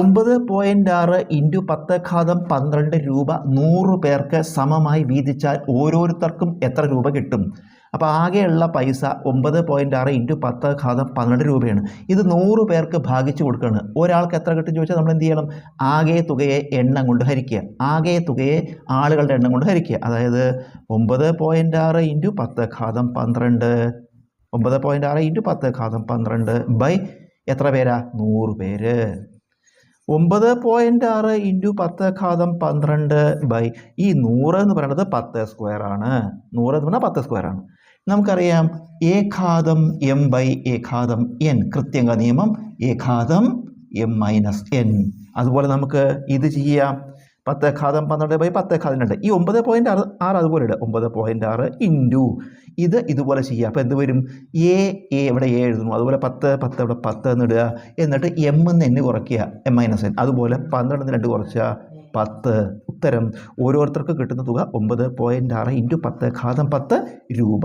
ഒമ്പത് പോയിന്റ് ആറ് ഇന്റു പത്ത് ഘാതം പന്ത്രണ്ട് രൂപ നൂറ് പേർക്ക് സമമായി വീതിച്ചാൽ ഓരോരുത്തർക്കും എത്ര രൂപ കിട്ടും? അപ്പോൾ ആകെയുള്ള പൈസ ഒമ്പത് പോയിന്റ് ആറ് ഇന്റു പത്ത് ഘാതം പന്ത്രണ്ട് രൂപയാണ്. ഇത് നൂറ് പേർക്ക് ഭാഗിച്ചു കൊടുക്കുകയാണ്. ഒരാൾക്ക് എത്ര കിട്ടും ചോദിച്ചാൽ നമ്മൾ എന്ത് ചെയ്യണം? ആകെ തുകയെ എണ്ണം കൊണ്ട് ഹരിക്കുക. ആകെ തുകയെ ആളുകളുടെ എണ്ണം കൊണ്ട് ഹരിക്കുക. അതായത് ഒമ്പത് പോയിന്റ് ആറ് ഇന്റു പത്ത് ഘാതം പന്ത്രണ്ട്. ഒമ്പത് പോയിന്റ് ആറ് ഇന്റു പത്ത് ഘാതം പന്ത്രണ്ട് ബൈ എത്ര പേരാ? നൂറ് പേര്. ഒമ്പത് പോയിന്റ് ആറ് ഇന്റു പത്ത് ഘാതം പന്ത്രണ്ട് ബൈ ഈ നൂറ് എന്ന് പറയുന്നത് പത്ത് സ്ക്വയർ ആണ്. നൂറ് എന്ന് പറഞ്ഞാൽ പത്ത് സ്ക്വയർ ആണ്. നമുക്കറിയാം എ ഘാതം എം ബൈ എ ഘാതം എൻ കൃത്യങ്ക നിയമം എ ഘാതം എം മൈനസ് എൻ അതുപോലെ നമുക്ക് ഇത് ചെയ്യാം. പത്ത് ഘാതം പന്ത്രണ്ട് ബൈ പത്ത് ഘാതം രണ്ട്. ഈ ഒമ്പത് പോയിന്റ് ആറ് ആറ് അതുപോലെ ഇടുക. ഒമ്പത് പോയിന്റ് ആറ് ഇന്റു ഇത് ഇതുപോലെ ചെയ്യുക. അപ്പോൾ എന്ത് വരും? എ എ ഇവിടെ എ എഴുതുന്നു. അതുപോലെ പത്ത് പത്ത് ഇവിടെ പത്ത് എന്ന് ഇടുക. എന്നിട്ട് എം എന്ന് എന്നെ കുറയ്ക്കുക. എം മൈനസ് എൻ അതുപോലെ പന്ത്രണ്ട് രണ്ട് കുറച്ചാൽ പത്ത്. ഉത്തരം. ഓരോരുത്തർക്ക് കിട്ടുന്ന തുക ഒമ്പത് പോയിന്റ് ആറ് ഇന്റു പത്ത് ഘാതം പത്ത് രൂപ.